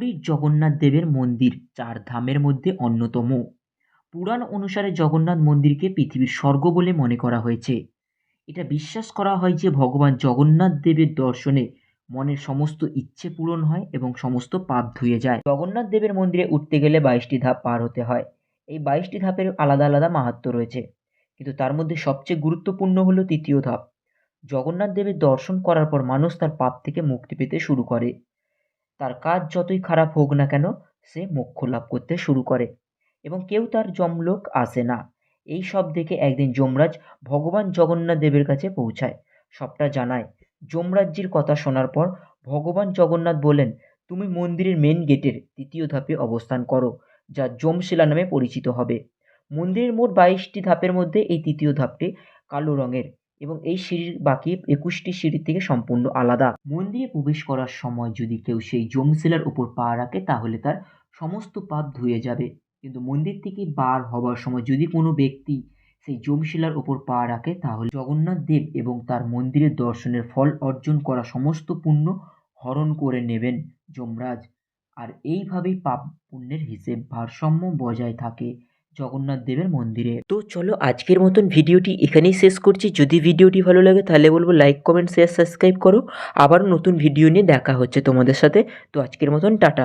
পুরীর জগন্নাথ দেবের মন্দির, চার ধামের মধ্যে অন্যতম। পুরাণ অনুসারে জগন্নাথ মন্দিরকে পৃথিবীর স্বর্গ বলে মনে করা হয়েছে। এটা বিশ্বাস করা হয় যে ভগবান জগন্নাথ দেবের দর্শনে মনের সমস্ত ইচ্ছে পূরণ হয় এবং সমস্ত পাপ ধুয়ে যায়। জগন্নাথ দেবের মন্দিরে উঠতে গেলে বাইশটি ধাপ পার হতে হয়। এই বাইশটি ধাপের আলাদা আলাদা মাহাত্ম্য রয়েছে। কিন্তু তার মধ্যে সবচেয়ে গুরুত্বপূর্ণ হলো তৃতীয় ধাপ। জগন্নাথ দেবের দর্শন করার পর মানুষ তার পাপ থেকে মুক্তি পেতে শুরু করে। তার কাজ যতই খারাপ হোক না কেন, সে মোক্ষ লাভ করতে শুরু করে এবং কেউ তার যমলোক আসে না। এই সব দেখে একদিন যমরাজ ভগবান জগন্নাথ দেবের কাছে পৌঁছায়। সবটা জানায়। যমরাজ্যের কথা শোনার পর ভগবান জগন্নাথ বলেন, তুমি মন্দিরের মেন গেটের তৃতীয় ধাপে অবস্থান করো, যা যমশিলা নামে পরিচিত হবে। মন্দিরের মোট বাইশটি ধাপের মধ্যে এই তৃতীয় ধাপটি কালো রঙের। এবং এই সিঁড়ির বাকি একুশটি সিঁড়ি থেকে সম্পূর্ণ আলাদা। মন্দিরে প্রবেশ করার সময় যদি কেউ সেই জমশিলার উপর পা রাখে, তাহলে তার সমস্ত পাপ ধুয়ে যাবে। কিন্তু মন্দির থেকে বার হবার সময় যদি কোনো ব্যক্তি সেই জমশিলার ওপর পা রাখে, তাহলে জগন্নাথ দেব এবং তার মন্দিরের দর্শনের ফল অর্জন করা সমস্ত পুণ্য হরণ করে নেবেন যমরাজ। আর এইভাবেই পাপ পুণ্যের হিসেব ভারসাম্য বজায় থাকে। জগন্নাথ দেবের মন্দিরে। তো চলো আজকের মতন ভিডিওটি এখানেই শেষ করছি। যদি ভিডিওটি ভালো লাগে তাহলে বলব লাইক কমেন্ট শেয়ার সাবস্ক্রাইব করো। আবার নতুন ভিডিও নিয়ে দেখা হচ্ছে তোমাদের সাথে। তো আজকের মতন টাটা।